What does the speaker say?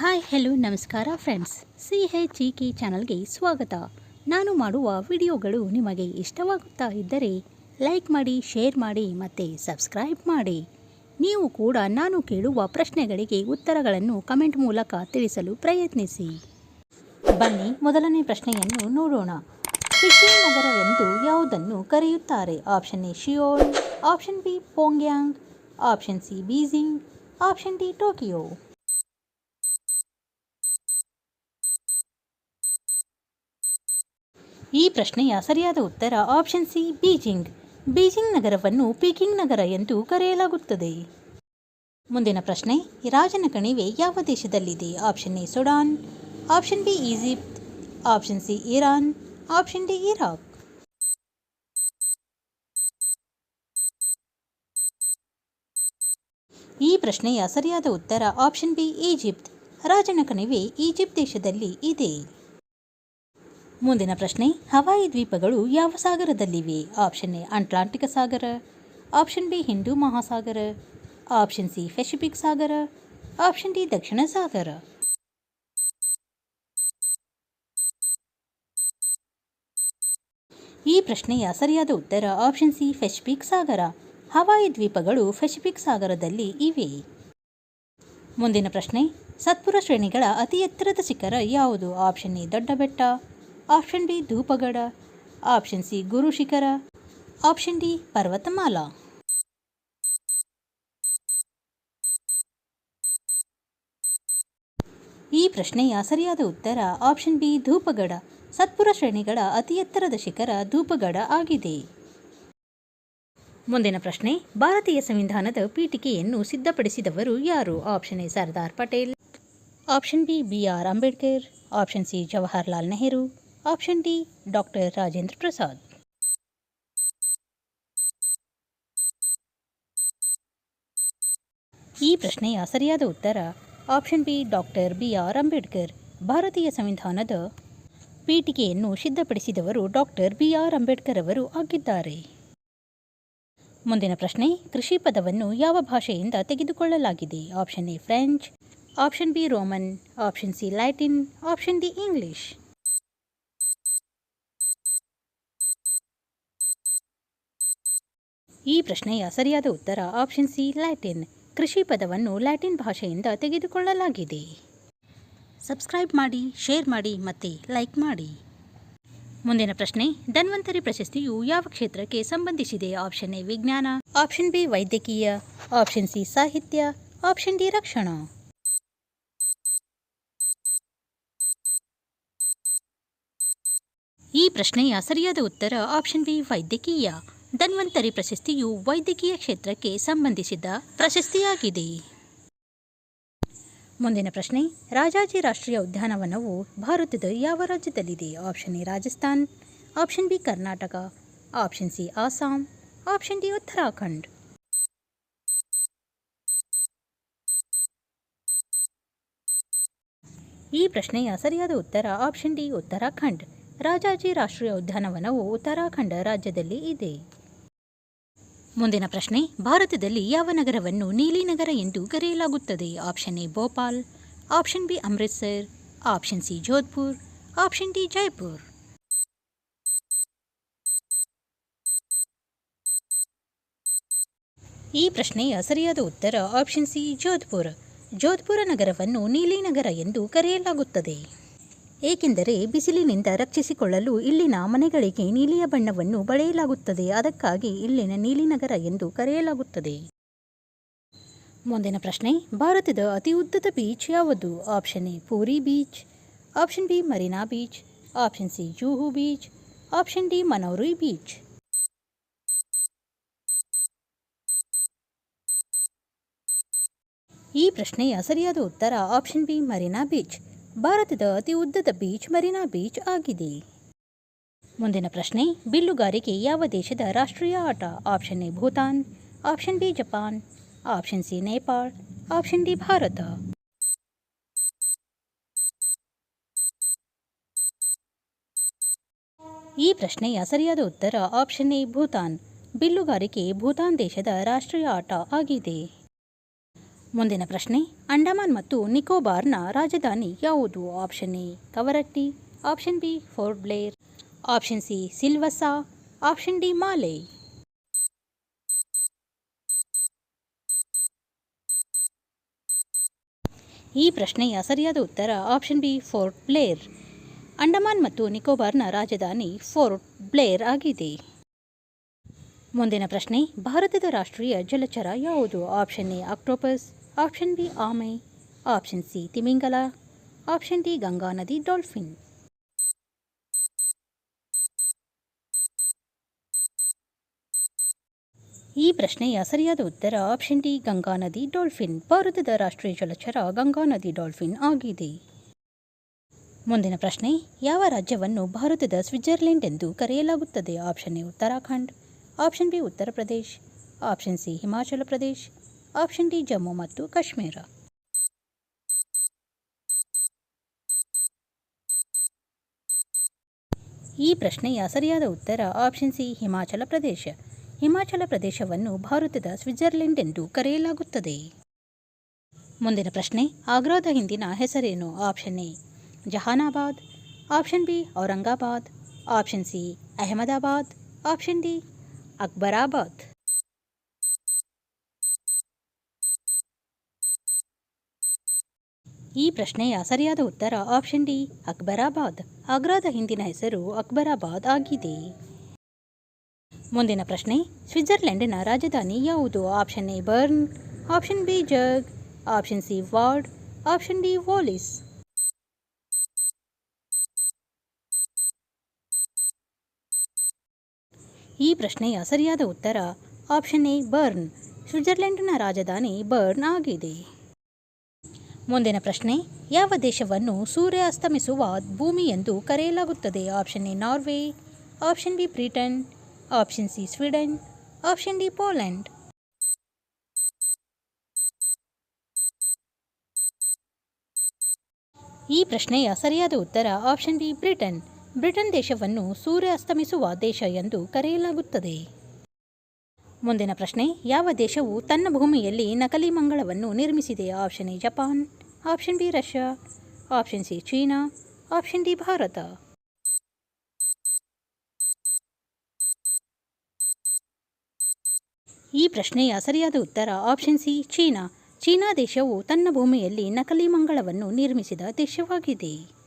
Hi, hello, ನಮಸ್ಕಾರ friends. C H E K ಚಾನಲ್ಗೆ ಸ್ವಾಗತ. ನಾನು ಮಾಡುವ ವಿಡಿಯೋಗಳು ನಿಮಗೆ ಇಷ್ಟವಾಗುತ್ತಾ ಇದ್ದರೆ ಲೈಕ್ ಮಾಡಿ, ಶೇರ್ ಮಾಡಿ ಮತ್ತು ಸಬ್ಸ್ಕ್ರೈಬ್ ಮಾಡಿ. ನೀವು ಕೂಡ ನಾನು ಕೇಳುವ ಪ್ರಶ್ನೆಗಳಿಗೆ ಉತ್ತರಗಳನ್ನು ಕಮೆಂಟ್ ಮೂಲಕ ತಿಳಿಸಲು ಪ್ರಯತ್ನಿಸಿ. ಬನ್ನಿ, ಮೊದಲನೇ ಪ್ರಶ್ನೆಯನ್ನು ನೋಡೋಣ. ನಗರವೆಂದು ಯಾವುದನ್ನು ಕರೆಯುತ್ತಾರೆ? Option A, Seoul, option B, Pyongyang, option C, Beijing, option D, Tokyo. ಈ ಪ್ರಶ್ನೆಯ ಸರಿಯಾದ ಉತ್ತರ ಆಪ್ಷನ್ ಸಿ ಬೀಜಿಂಗ್ ಬೀಜಿಂಗ್ ನಗರವನ್ನು ಪೀಕಿಂಗ್ ನಗರ ಎಂದು ಕರೆಯಲಾಗುತ್ತದೆ. ಮುಂದಿನ ಪ್ರಶ್ನೆ, ರಾಜನ ಕಣಿವೆ ಯಾವ ದೇಶದಲ್ಲಿದೆ? Option A Sudan option B Egypt option C Iran option D Iraq ಈ ಪ್ರಶ್ನೆಯ ಸರಿಯಾದ ಉತ್ತರ ಆಪ್ಷನ್ ಬಿ ಈಜಿಪ್ಟ್ ರಾಜನ ಕಣಿವೆ ಈಜಿಪ್ಟ್ ದೇಶದಲ್ಲಿ ಇದೆ. ಮುಂದಿನ ಪ್ರಶ್ನೆ, ಹವಾಯಿ ದ್ವೀಪಗಳು ಯಾವ ಸಾಗರದಲ್ಲಿವೆ? ಆಪ್ಷನ್ ಎ, ಅಟ್ಲಾಂಟಿಕ್ ಸಾಗರ. ಆಪ್ಷನ್ ಬಿ, ಹಿಂದೂ ಮಹಾಸಾಗರ. ಆಪ್ಷನ್ ಸಿ, ಪೆಸಿಫಿಕ್ ಸಾಗರ. ಆಪ್ಷನ್ ಡಿ, ದಕ್ಷಿಣ ಸಾಗರ. ಈ ಪ್ರಶ್ನೆಯ ಸರಿಯಾದ ಉತ್ತರ ಆಪ್ಷನ್ ಸಿ, ಪೆಸಿಫಿಕ್ ಸಾಗರ. ಹವಾಯಿ ದ್ವೀಪಗಳು ಪೆಸಿಫಿಕ್ ಸಾಗರದಲ್ಲಿ ಇವೆ. ಮುಂದಿನ ಪ್ರಶ್ನೆ, ಸತ್ಪುರ ಶ್ರೇಣಿಗಳ ಅತಿ ಎತ್ತರದ ಶಿಖರ ಯಾವುದು? ಆಪ್ಷನ್ ಎ, ದೊಡ್ಡ ಬೆಟ್ಟ. Option B Dhupgarh, option C Guru Shikhar option D Parvatmala. ಈ ಪ್ರಶ್ನೆಯ ಸರಿಯಾದ ಉತ್ತರ ಆಪ್ಷನ್ ಬಿ ಧೂಪಗಡ. ಸತ್ಪುರ ಶ್ರೇಣಿಗಳ ಅತಿ ಎತ್ತರದ ಶಿಖರ ಧೂಪಗಡ ಆಗಿದೆ. ಮುಂದಿನ ಪ್ರಶ್ನೆ, ಭಾರತೀಯ ಸಂವಿಧಾನದ ಪೀಠಿಕೆಯನ್ನು ಸಿದ್ಧಪಡಿಸಿದವರು ಯಾರು? Option A Sardar Patel, option B B R Ambedkar, option C Jawaharlal Nehru option D doctor Rajendra Prasad ಈ ಪ್ರಶ್ನೆಯ ಸರಿಯಾದ ಉತ್ತರ option B doctor B R Ambedkar. ಭಾರತೀಯ ಸಂವಿಧಾನದ ಪೀಠಿಕೆಯನ್ನು ಸಿದ್ಧಪಡಿಸಿದವರು ಡಾಕ್ಟರ್ ಬಿ ಆರ್ ಅಂಬೇಡ್ಕರ್ ಅವರು ಆಗಿದ್ದಾರೆ. ಮುಂದಿನ ಪ್ರಶ್ನೆ, ಕೃಷಿ ಪದವನ್ನು ಯಾವ ಭಾಷೆಯಿಂದ ತೆಗೆದುಕೊಳ್ಳಲಾಗಿದೆ? Option A French option B Roman option C Latin option D English ಈ ಪ್ರಶ್ನೆಯ ಸರಿಯಾದ ಉತ್ತರ ಆಪ್ಷನ್ ಸಿ ಲ್ಯಾಟಿನ್ ಕೃಷಿ ಪದವನ್ನು ಲ್ಯಾಟಿನ್ ಭಾಷೆಯಿಂದ ತೆಗೆದುಕೊಳ್ಳಲಾಗಿದೆ. ಸಬ್ಸ್ಕ್ರೈಬ್ ಮಾಡಿ ಶೇರ್ ಮಾಡಿ ಮತ್ತು ಲೈಕ್ ಮಾಡಿ. ಮುಂದಿನ ಪ್ರಶ್ನೆ, ಧನ್ವಂತರಿ ಪ್ರಶಸ್ತಿಯು ಯಾವ ಕ್ಷೇತ್ರಕ್ಕೆ ಸಂಬಂಧಿಸಿದೆ? ಆಪ್ಷನ್ ಎ ವಿಜ್ಞಾನ. ಆಪ್ಷನ್ ಬಿ ವೈದ್ಯಕೀಯ. ಆಪ್ಷನ್ ಸಿ ಸಾಹಿತ್ಯ. ಆಪ್ಷನ್ ಡಿ ರಕ್ಷಣಾ. ಈ ಪ್ರಶ್ನೆಯ ಸರಿಯಾದ ಉತ್ತರ ಆಪ್ಷನ್ ಬಿ ವೈದ್ಯಕೀಯ. ಧನ್ವಂತರಿ ಪ್ರಶಸ್ತಿಯು ವೈದ್ಯಕೀಯ ಕ್ಷೇತ್ರಕ್ಕೆ ಸಂಬಂಧಿಸಿದ ಪ್ರಶಸ್ತಿಯಾಗಿದೆ. ಮುಂದಿನ ಪ್ರಶ್ನೆ, ರಾಜಾಜಿ ರಾಷ್ಟ್ರೀಯ ಉದ್ಯಾನವನವು ಭಾರತದ ಯಾವ ರಾಜ್ಯದಲ್ಲಿದೆ? Option A, Rajasthan. Option B, Karnataka. Option C Assam option D, Uttarakhand. ಈ ಪ್ರಶ್ನೆಯ ಸರಿಯಾದ ಉತ್ತರ ಆಪ್ಷನ್ ಡಿ, ಉತ್ತರಾಖಂಡ್. ರಾಜಾಜಿ ರಾಷ್ಟ್ರೀಯ ಉದ್ಯಾನವನವು ಉತ್ತರಾಖಂಡ ರಾಜ್ಯದಲ್ಲಿ ಇದೆ. ಮುಂದಿನ ಪ್ರಶ್ನೆ, ಭಾರತದಲ್ಲಿ ಯಾವ ನಗರವನ್ನು ನೀಲಿ ನಗರ ಎಂದು ಕರೆಯಲಾಗುತ್ತದೆ? Option A, Bhopal, option B, Amritsar, option C, Jodhpur, option D, Jaipur. ಈ ಪ್ರಶ್ನೆಯ ಸರಿಯಾದ ಉತ್ತರ ಆಪ್ಷನ್ ಸಿ, ಜೋಧ್ಪುರ್. ಜೋಧ್ಪುರ ನಗರವನ್ನು ನೀಲಿ ನಗರ ಎಂದು ಕರೆಯಲಾಗುತ್ತದೆ. ಏಕೆಂದರೆ ಬಿಸಿಲಿನಿಂದ ರಕ್ಷಿಸಿಕೊಳ್ಳಲು ಇಲ್ಲಿನ ಮನೆಗಳಿಗೆ ನೀಲಿಯ ಬಣ್ಣವನ್ನು ಬಳೆಯಲಾಗುತ್ತದೆ. ಅದಕ್ಕಾಗಿ ಇಲ್ಲಿನ ನೀಲಿನಗರ ಎಂದು ಕರೆಯಲಾಗುತ್ತದೆ. ಮುಂದಿನ ಪ್ರಶ್ನೆ, ಭಾರತದ ಅತಿ ಉದ್ದದ ಬೀಚ್ ಯಾವುದು? Option A Puri beach option B Marina beach option C Juhu beach option D Manori beach ಈ ಪ್ರಶ್ನೆಯ ಸರಿಯಾದ ಉತ್ತರ ಆಪ್ಷನ್ ಬಿ ಮರೀನಾ ಬೀಚ್ ಭಾರತದ ಅತಿ ಉದ್ದದ ಬೀಚ್ ಮರೀನಾ ಬೀಚ್ ಆಗಿದೆ. ಮುಂದಿನ ಪ್ರಶ್ನೆ, ಬಿಲ್ಲುಗಾರಿಕೆ ಯಾವ ದೇಶದ ರಾಷ್ಟ್ರೀಯ ಆಟ? Option A Bhutan, option B Japan, option C Nepal, option D Bharat. ಈ ಪ್ರಶ್ನೆಯ ಸರಿಯಾದ ಉತ್ತರ ಆಪ್ಷನ್ ಎ ಭೂತಾನ್. ಬಿಲ್ಲುಗಾರಿಕೆ ಭೂತಾನ್ ದೇಶದ ರಾಷ್ಟ್ರೀಯ ಆಟ ಆಗಿದೆ. ಮುಂದಿನ ಪ್ರಶ್ನೆ, ಅಂಡಮಾನ್ ಮತ್ತು ನಿಕೋಬಾರ್ನ ರಾಜಧಾನಿ ಯಾವುದು? Option A, Kavaratti, option B, Port Blair, option C Silvassa option D, Male. ಈ ಪ್ರಶ್ನೆಯ ಸರಿಯಾದ ಉತ್ತರ option B, fort Blair. Andaman ಮತ್ತು ನಿಕೋಬಾರ್ನ ರಾಜಧಾನಿ ಫೋರ್ಟ್ ಬ್ಲೇರ್ ಆಗಿದೆ. ಮುಂದಿನ ಪ್ರಶ್ನೆ, ಭಾರತದ ರಾಷ್ಟ್ರೀಯ ಜಲಚರ ಯಾವುದು? Option A octopus option B ಆಮೆ ಆಪ್ಷನ್ ಸಿ ತಿಮಿಂಗಲ ಆಪ್ಷನ್ ಡಿ ಗಂಗಾ ನದಿ ಡಾಲ್ಫಿನ್ ಈ ಪ್ರಶ್ನೆಯ ಸರಿಯಾದ ಉತ್ತರ ಆಪ್ಷನ್ ಡಿ ಗಂಗಾ ನದಿ ಡಾಲ್ಫಿನ್ ಭಾರತದ ರಾಷ್ಟ್ರೀಯ ಜಲಚರ ಗಂಗಾ ನದಿ ಡಾಲ್ಫಿನ್ ಆಗಿದೆ. ಮುಂದಿನ ಪ್ರಶ್ನೆ, ಯಾವ ರಾಜ್ಯವನ್ನು ಭಾರತದ ಸ್ವಿಟ್ಜರ್ಲೆಂಡ್ ಎಂದು ಕರೆಯಲಾಗುತ್ತದೆ? Option A Uttarakhand. Option B Uttar Pradesh. Option C Himachal Pradesh. Option D, Jammu ಮತ್ತು ಕಾಶ್ಮೀರ. ಈ ಪ್ರಶ್ನೆಯ ಸರಿಯಾದ ಉತ್ತರ ಆಪ್ಷನ್ ಸಿ, ಹಿಮಾಚಲ ಪ್ರದೇಶ. ಹಿಮಾಚಲ ಪ್ರದೇಶವನ್ನು ಭಾರತದ ಸ್ವಿಟ್ಜರ್ಲೆಂಡ್ ಎಂದು ಕರೆಯಲಾಗುತ್ತದೆ. ಮುಂದಿನ ಪ್ರಶ್ನೆ, ಆಗ್ರಾದ ಹಿಂದಿನ ಹೆಸರೇನು? Option A, Jahanabad. Option B, Aurangabad. Option C, Ahmedabad. Option D, Akbarabad. ಈ ಪ್ರಶ್ನೆಯ ಸರಿಯಾದ ಉತ್ತರ ಆಪ್ಷನ್ ಡಿ ಅಕ್ಬರಾಬಾದ್. ಆಗ್ರಾದ ಹಿಂದಿನ ಹೆಸರು ಅಕ್ಬರಾಬಾದ್ ಆಗಿದೆ. ಮುಂದಿನ ಪ್ರಶ್ನೆ, ಸ್ವಿಟ್ಜರ್ಲೆಂಡಿನ ರಾಜಧಾನಿ ಯಾವುದು? Option A Bern. Option B Zug option C Waadt. Option D Wallis. ಈ ಪ್ರಶ್ನೆಯ ಸರಿಯಾದ ಉತ್ತರ ಆಪ್ಷನ್ ಎ ಬರ್ನ್. ಸ್ವಿಟ್ಜರ್ಲೆಂಡಿನ ರಾಜಧಾನಿ ಬರ್ನ್ ಆಗಿದೆ. ಮುಂದಿನ ಪ್ರಶ್ನೆ, ಯಾವ ದೇಶವನ್ನು ಸೂರ್ಯ ಅಸ್ತಮಿಸುವ ಭೂಮಿ ಎಂದು ಕರೆಯಲಾಗುತ್ತದೆ? Option A, Norway. Option B, Britain. Option C, Sweden. Option D, Poland. ಈ ಪ್ರಶ್ನೆಯ ಸರಿಯಾದ ಉತ್ತರ ಆಪ್ಷನ್ ಬಿ, ಬ್ರಿಟನ್. ಬ್ರಿಟನ್ ದೇಶವನ್ನು ಸೂರ್ಯ ಅಸ್ತಮಿಸುವ ದೇಶ ಎಂದು ಕರೆಯಲಾಗುತ್ತದೆ. ಮುಂದಿನ ಪ್ರಶ್ನೆ, ಯಾವ ದೇಶವು ತನ್ನ ಭೂಮಿಯಲ್ಲಿ ನಕಲಿ ಮಂಗಳವನ್ನು ನಿರ್ಮಿಸಿದೆ? Option A, Japan. Option B Russia option C China option D Bharat ಈ ಪ್ರಶ್ನೆಯ ಸರಿಯಾದ ಉತ್ತರ ಆಪ್ಷನ್ ಸಿ ಚೀನಾ ಚೀನಾ ದೇಶವು ತನ್ನ ಭೂಮಿಯಲ್ಲಿ ನಕಲಿ ಮಂಗಳವನ್ನು ನಿರ್ಮಿಸಿದ ದೇಶವಾಗಿದೆ.